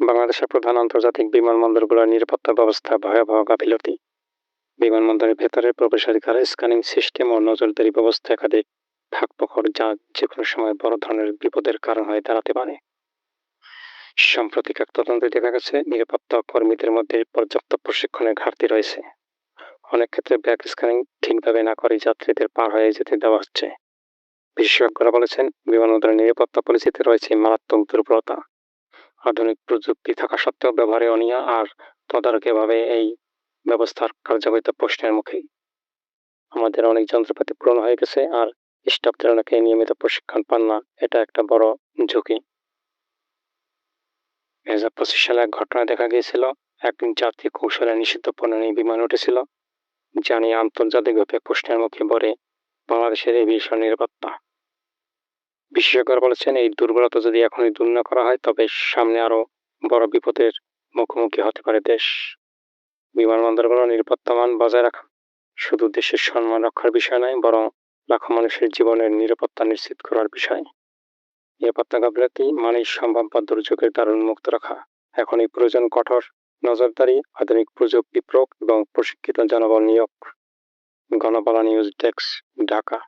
বাংলাদেশের প্রধান আন্তর্জাতিক বিমানবন্দরগুলোর নিরাপত্তা ব্যবস্থা ভয়াবহ গাফিলতি। বিমানবন্দরের ভেতরে প্রবেশাধিকার, স্ক্যানিং সিস্টেম ও নজরদারি ব্যবস্থা একাধিক ফাঁকফোকর যা যে কোনো সময় বড় ধরনের বিপদের কারণ হয়ে দাঁড়াতে পারে। সাম্প্রতিক এক তদন্তে দেখা গেছে, নিরাপত্তা কর্মীদের মধ্যে পর্যাপ্ত প্রশিক্ষণের ঘাটতি রয়েছে। অনেক ক্ষেত্রে ব্যাগ স্ক্যানিং ঠিকভাবে না করে যাত্রীদের পার হয়ে যেতে দেওয়া হচ্ছে। বিশেষজ্ঞরা বলেছেন, বিমানবন্দরের নিরাপত্তা পলিসিতে রয়েছে মারাত্মক দুর্বলতা। আধুনিক প্রযুক্তি থাকা সত্ত্বেও ব্যবহারে অনিয়া আর তদারকিভাবে এই ব্যবস্থার কার্যকারিতা প্রশ্নের মুখে। আমাদের অনেক যন্ত্রপাতি পুরনো হয়ে গেছে আর স্টাফদের অনেকে নিয়মিত প্রশিক্ষণ পান না, এটা একটা বড় ঝুঁকি। দুই হাজার পঁচিশ সালে এক ঘটনায় দেখা গিয়েছিল, এক যাত্রী কৌশলে নিষিদ্ধ পণ্য নিয়ে বিমান উঠেছিল, যা নিয়ে আন্তর্জাতিকভাবে প্রশ্নের মুখে পড়ে বাংলাদেশের এই ভীষণ নিরাপত্তা। বিশেষজ্ঞরা বলেছেন, এই দুর্বলতা যদি এখনই দূর না করা হয়, তবে সামনে আরও বড় বিপদের মুখোমুখি হতে পারে দেশ। বিমানবন্দরগুলো নিরাপত্তা মান বজায় রাখা শুধু দেশের সম্মান রক্ষার বিষয় নয়, বরং লাখো মানুষের জীবনের নিরাপত্তা নিশ্চিত করার বিষয়। নিরাপত্তা গাফিলতি মানেই সম্ভাব্য দুর্যোগের দ্বার মুক্ত রাখা। এখনই প্রয়োজন কঠোর, নজরদারি, আধুনিক প্রযুক্তি প্রয়োগ এবং প্রশিক্ষিত জনবল নিয়োগ। গণবালা নিউজ ডেস্ক, ঢাকা।